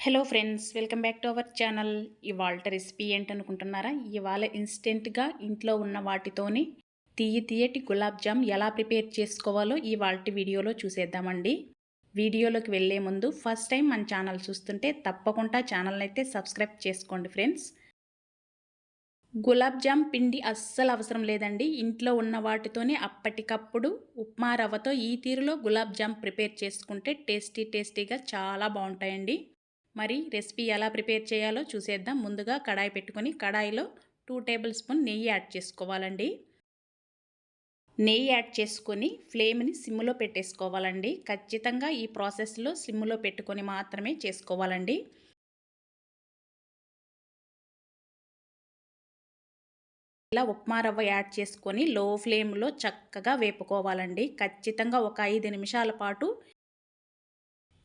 Hello friends welcome back to our channel ఇవాళ recipe ఏంటనుకుంటున్నారా? ఇవాళ ఇన్స్టెంట్గా ఇంట్లో ఉన్న వాటితోని తీయ తీయటి గులాబ్ జామ్ ఎలా ప్రిపేర్ చేసుకోవాలో ఇవాళ వీడియోలో చూసేద్దామండి. వీడియోలోకి వెళ్ళే ముందు ఫస్ట్ టైం మన ఛానల్ చూస్తుంటే తప్పకుండా ఛానల్ని అయితే సబ్స్క్రైబ్ చేసుకోండి ఫ్రెండ్స్ గులాబ్ జామ్ పిండి అస్సలు అవసరం లేదండి. ఇంట్లో ఉన్న వాటితోనే అప్పటికప్పుడు ఉప్మా రవ్వతో ఈ తీరులో గులాబ్ జామ్ ప్రిపేర్ చేసుకుంటే టేస్టీ టేస్టీగా చాలా బాగుంటాయండి. మరి రెసిపీ ఎలా ప్రిపేర్ చేయాలో చూసేద్దాం. ముందుగా కడాయి పెట్టుకొని కడాయిలో టూ టేబుల్ స్పూన్ నెయ్యి యాడ్ చేసుకోవాలండి. నెయ్యి యాడ్ చేసుకొని ఫ్లేమ్ని సిమ్లో పెట్టేసుకోవాలండి. ఖచ్చితంగా ఈ ప్రాసెస్లో సిమ్లో పెట్టుకొని మాత్రమే చేసుకోవాలండి. ఇలా ఉప్మా రవ్వ యాడ్ చేసుకొని లో ఫ్లేమ్లో చక్కగా వేపుకోవాలండి. ఖచ్చితంగా ఒక ఐదు నిమిషాల పాటు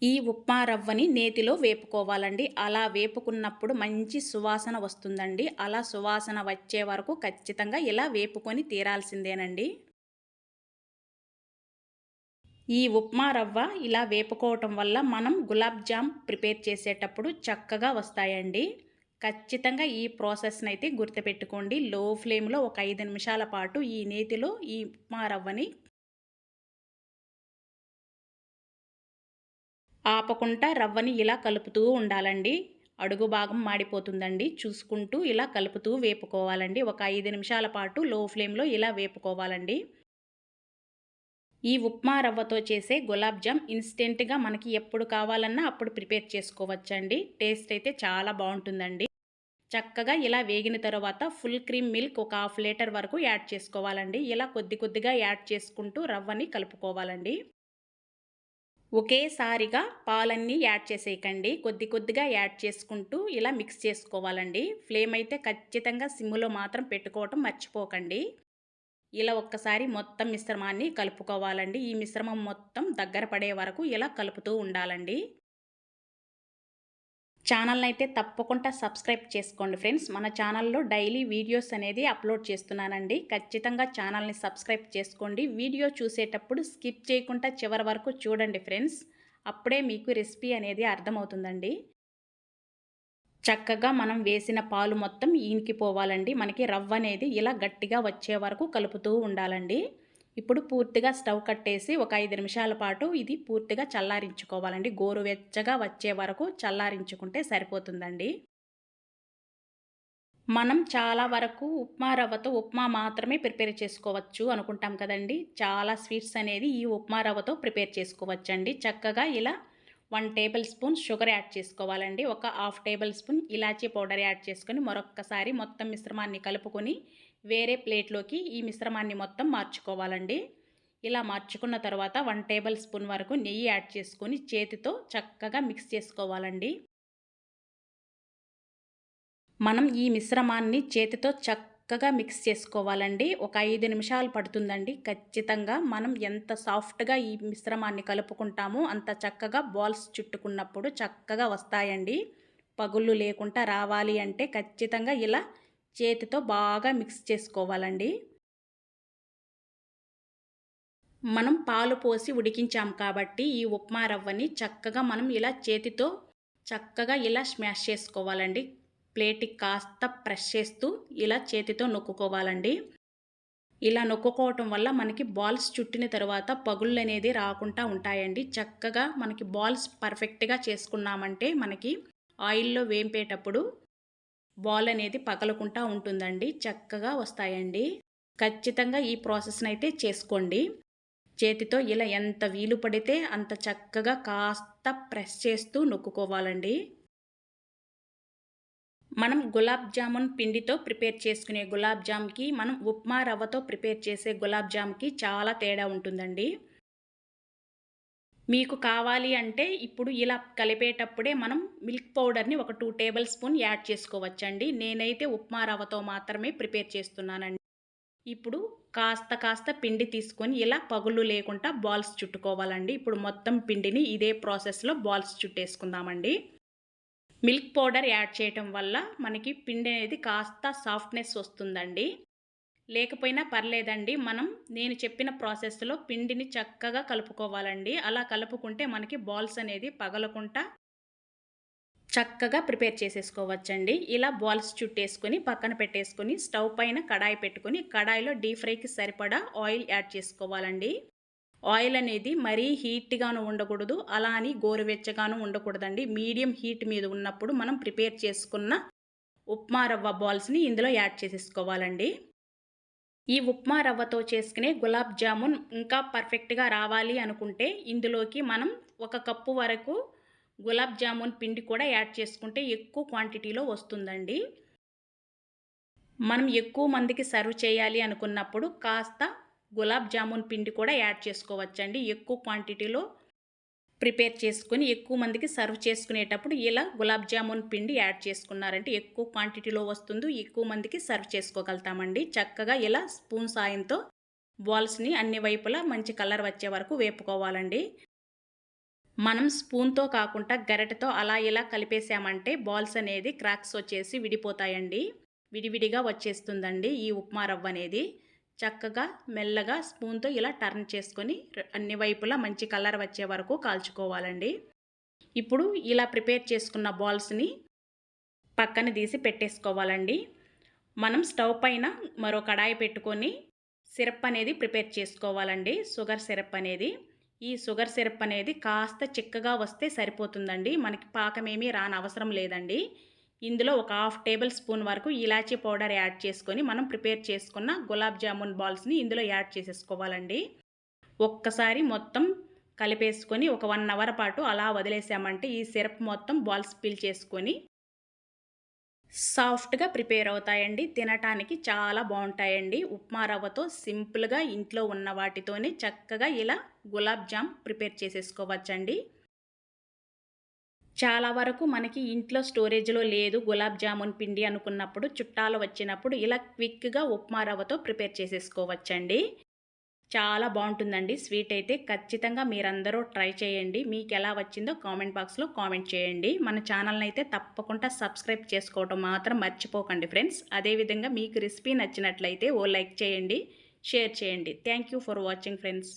ఈ ఉప్మా రవ్వని నేతిలో వేపుకోవాలండి. అలా వేపుకున్నప్పుడు మంచి సువాసన వస్తుందండి. అలా సువాసన వచ్చే వరకు ఖచ్చితంగా ఇలా వేపుకొని తీరాల్సిందేనండి. ఈ ఉప్మా రవ్వ ఇలా వేపుకోవటం వల్ల మనం గులాబ్ జామ్ ప్రిపేర్ చేసేటప్పుడు చక్కగా వస్తాయండి. ఖచ్చితంగా ఈ ప్రాసెస్ని అయితే గుర్తుపెట్టుకోండి. లో ఫ్లేమ్లో ఒక ఐదు నిమిషాల పాటు ఈ నేతిలో ఈ ఉప్మా రవ్వని ఆపకుండా రవ్వని ఇలా కలుపుతూ ఉండాలండి. అడుగు భాగం మాడిపోతుందండి. చూసుకుంటూ ఇలా కలుపుతూ వేపుకోవాలండి. ఒక ఐదు నిమిషాల పాటు లో ఫ్లేమ్లో ఇలా వేపుకోవాలండి. ఈ ఉప్మా రవ్వతో చేసే గులాబ్ జామ్ ఇన్స్టెంట్గా మనకి ఎప్పుడు కావాలన్నా అప్పుడు ప్రిపేర్ చేసుకోవచ్చండి. టేస్ట్ అయితే చాలా బాగుంటుందండి. చక్కగా ఇలా వేగిన తర్వాత ఫుల్ క్రీమ్ మిల్క్ ఒక హాఫ్ లీటర్ వరకు యాడ్ చేసుకోవాలండి. ఇలా కొద్ది కొద్దిగా యాడ్ చేసుకుంటూ రవ్వని కలుపుకోవాలండి. ఒకేసారిగా పాలన్నీ యాడ్ చేసేయకండి. కొద్ది కొద్దిగా యాడ్ చేసుకుంటూ ఇలా మిక్స్ చేసుకోవాలండి. ఫ్లేమ్ అయితే ఖచ్చితంగా సిమ్లో మాత్రం పెట్టుకోవటం మర్చిపోకండి. ఇలా ఒక్కసారి మొత్తం మిశ్రమాన్ని కలుపుకోవాలండి. ఈ మిశ్రమం మొత్తం దగ్గర పడే వరకు ఇలా కలుపుతూ ఉండాలండి. ఛానల్ని అయితే తప్పకుండా సబ్స్క్రైబ్ చేసుకోండి ఫ్రెండ్స్. మన ఛానల్లో డైలీ వీడియోస్ అనేది అప్లోడ్ చేస్తున్నానండి. ఖచ్చితంగా ఛానల్ని సబ్స్క్రైబ్ చేసుకోండి. వీడియో చూసేటప్పుడు స్కిప్ చేయకుండా చివరి వరకు చూడండి ఫ్రెండ్స్. అప్పుడే మీకు రెసిపీ అనేది అర్థమవుతుందండి. చక్కగా మనం వేసిన పాలు మొత్తం ఈనికిపోవాలండి. మనకి రవ్వ అనేది ఇలా గట్టిగా వచ్చే వరకు కలుపుతూ ఉండాలండి. ఇప్పుడు పూర్తిగా స్టవ్ కట్టేసి ఒక ఐదు నిమిషాల పాటు ఇది పూర్తిగా చల్లారించుకోవాలండి. గోరువెచ్చగా వచ్చే వరకు చల్లారించుకుంటే సరిపోతుందండి. మనం చాలా వరకు ఉప్మా రవ్వతో ఉప్మా మాత్రమే ప్రిపేర్ చేసుకోవచ్చు అనుకుంటాం కదండి. చాలా స్వీట్స్ అనేది ఈ ఉప్మా రవ్వతో ప్రిపేర్ చేసుకోవచ్చండి. చక్కగా ఇలా one tablespoon sugar add చేసుకోవాలండి. ఒక హాఫ్ టేబుల్ స్పూన్ ఇలాచీ పౌడర్ యాడ్ చేసుకొని మరొక్కసారి మొత్తం మిశ్రమాన్ని కలుపుకొని వేరే ప్లేట్లోకి ఈ మిశ్రమాన్ని మొత్తం మార్చుకోవాలండి. ఇలా మార్చుకున్న తర్వాత వన్ టేబుల్ స్పూన్ వరకు నెయ్యి యాడ్ చేసుకొని చేతితో చక్కగా మిక్స్ చేసుకోవాలండి. మనం ఈ మిశ్రమాన్ని చేతితో చక్కగా మిక్స్ చేసుకోవాలండి. ఒక ఐదు నిమిషాలు పడుతుందండి. ఖచ్చితంగా మనం ఎంత సాఫ్ట్గా ఈ మిశ్రమాన్ని కలుపుకుంటామో అంత చక్కగా బాల్స్ చుట్టుకున్నప్పుడు చక్కగా వస్తాయండి. పగుళ్ళు లేకుండా రావాలి అంటే ఖచ్చితంగా ఇలా చేతితో బాగా మిక్స్ చేసుకోవాలండి. మనం పాలు పోసి ఉడికించాం కాబట్టి ఈ ఉప్మా రవ్వని చక్కగా మనం ఇలా చేతితో చక్కగా ఇలా స్మాష్ చేసుకోవాలండి. ప్లేట్కి కాస్త ప్రెస్ చేస్తూ ఇలా చేతితో నొక్కుకోవాలండి. ఇలా నొక్కుకోవటం వల్ల మనకి బాల్స్ చుట్టిన తర్వాత పగుళ్ళు అనేది రాకుండా ఉంటాయండి. చక్కగా మనకి బాల్స్ పర్ఫెక్ట్గా చేసుకున్నామంటే మనకి ఆయిల్లో వేంపేటప్పుడు బాల్ అనేది పగలకుండా ఉంటుందండి చక్కగా వస్తాయండి. ఖచ్చితంగా ఈ ప్రాసెస్ని అయితే చేసుకోండి. చేతితో ఇలా ఎంత వీలు పడితే అంత చక్కగా కాస్త ప్రెస్ చేస్తూ నొక్కుకోవాలండి. మనం గులాబ్ జామున్ పిండితో ప్రిపేర్ చేసుకునే గులాబ్ జామ్కి మనం ఉప్మా రవ్వతో ప్రిపేర్ చేసే గులాబ్ జామ్కి చాలా తేడా ఉంటుందండి. మీకు కావాలి అంటే ఇప్పుడు ఇలా కలిపేటప్పుడే మనం మిల్క్ పౌడర్ని ఒక టూ టేబుల్ స్పూన్ యాడ్ చేసుకోవచ్చండి. నేనైతే ఉప్మా రవ్వతో మాత్రమే ప్రిపేర్ చేస్తున్నానండి. ఇప్పుడు కాస్త కాస్త పిండి తీసుకొని ఇలా పగులు లేకుండా బాల్స్ చుట్టుకోవాలండి. ఇప్పుడు మొత్తం పిండిని ఇదే ప్రాసెస్లో బాల్స్ చుట్టేసుకుందామండి. మిల్క్ పౌడర్ యాడ్ చేయటం వల్ల మనకి పిండి అనేది కాస్త సాఫ్ట్నెస్ వస్తుందండి. లేకపోయినా పర్లేదండి. మనం నేను చెప్పిన ప్రాసెస్లో పిండిని చక్కగా కలుపుకోవాలండి. అలా కలుపుకుంటే మనకి బాల్స్ అనేది పగలకుండా చక్కగా ప్రిపేర్ చేసేసుకోవచ్చండి. ఇలా బాల్స్ చుట్టేసుకొని పక్కన పెట్టేసుకొని స్టవ్ పైన కడాయి పెట్టుకొని కడాయిలో డీప్ ఫ్రైకి సరిపడా ఆయిల్ యాడ్ చేసుకోవాలండి. ఆయిల్ అనేది మరీ హీట్గాను ఉండకూడదు. అలా అని గోరువెచ్చగాను ఉండకూడదండి. మీడియం హీట్ మీద ఉన్నప్పుడు మనం ప్రిపేర్ చేసుకున్న ఉప్మా రవ్వ బాల్స్ని ఇందులో యాడ్ చేసేసుకోవాలండి. ఈ ఉప్మా రవ్వతో చేసుకునే గులాబ్ జామున్ ఇంకా పర్ఫెక్ట్గా రావాలి అనుకుంటే ఇందులోకి మనం ఒక కప్పు వరకు గులాబ్ జామున్ పిండి కూడా యాడ్ చేసుకుంటే ఎక్కువ క్వాంటిటీలో వస్తుందండి. మనం ఎక్కువ మందికి సర్వ్ చేయాలి అనుకున్నప్పుడు కాస్త గులాబ్ జామున్ పిండి కూడా యాడ్ చేసుకోవచ్చండి. ఎక్కువ క్వాంటిటీలో ప్రిపేర్ చేసుకుని ఎక్కువ మందికి సర్వ్ చేసుకునేటప్పుడు ఇలా గులాబ్ జామున్ పిండి యాడ్ చేసుకున్నారంటే ఎక్కువ క్వాంటిటీలో వస్తుంది ఎక్కువ మందికి సర్వ్ చేసుకోగలుగుతామండి. చక్కగా ఇలా స్పూన్ సాయంతో బాల్స్ని అన్ని వైపులా మంచి కలర్ వచ్చే వరకు వేపుకోవాలండి. మనం స్పూన్తో కాకుండా గరిటతో అలా ఇలా కలిపేసామంటే బాల్స్ అనేది క్రాక్స్ వచ్చేసి విడిపోతాయండి. విడివిడిగా వచ్చేస్తుందండి ఈ ఉప్మా రవ్వ అనేది. చక్కగా మెల్లగా స్పూన్తో ఇలా టర్న్ చేసుకొని అన్ని వైపులా మంచి కలర్ వచ్చే వరకు కాల్చుకోవాలండి. ఇప్పుడు ఇలా ప్రిపేర్ చేసుకున్న బాల్స్ని పక్కన తీసి పెట్టేసుకోవాలండి. మనం స్టవ్ పైన మరో కడాయి పెట్టుకొని సిరప్ అనేది ప్రిపేర్ చేసుకోవాలండి. షుగర్ సిరప్ అనేది. ఈ షుగర్ సిరప్ అనేది కాస్త చిక్కగా వస్తే సరిపోతుందండి. మనకి పాకమేమీ రాని అవసరం లేదండి. ఇందులో ఒక హాఫ్ టేబుల్ స్పూన్ వరకు ఇలాచీ పౌడర్ యాడ్ చేసుకొని మనం ప్రిపేర్ చేసుకున్న గులాబ్ జామున్ బాల్స్ని ఇందులో యాడ్ చేసేసుకోవాలండి. ఒక్కసారి మొత్తం కలిపేసుకొని ఒక వన్ అవర్ పాటు అలా వదిలేసామంటే ఈ సిరప్ మొత్తం బాల్స్ పీల్ చేసుకొని సాఫ్ట్గా ప్రిపేర్ అవుతాయండి. తినటానికి చాలా బాగుంటాయండి. ఉప్మా రవ్వతో సింపుల్గా ఇంట్లో ఉన్న వాటితోనే చక్కగా ఇలా గులాబ్ జామ్ ప్రిపేర్ చేసేసుకోవచ్చండి. చాలా వరకు మనకి ఇంట్లో స్టోరేజ్లో లేదు. గులాబ్ జామున్ పిండి అనుకున్నప్పుడు చుట్టాలు వచ్చినప్పుడు ఇలా క్విక్గా ఉప్మా రవ్వతో ప్రిపేర్ చేసేసుకోవచ్చండి. చాలా బాగుంటుందండి. స్వీట్ అయితే ఖచ్చితంగా మీరందరూ ట్రై చేయండి. మీకు ఎలా వచ్చిందో కామెంట్ బాక్స్లో కామెంట్ చేయండి. మన ఛానల్ని అయితే తప్పకుండా సబ్స్క్రైబ్ చేసుకోవడం మాత్రం మర్చిపోకండి ఫ్రెండ్స్. అదేవిధంగా మీకు రెసిపీ నచ్చినట్లయితే ఓ లైక్ చేయండి షేర్ చేయండి. Thank for watching friends.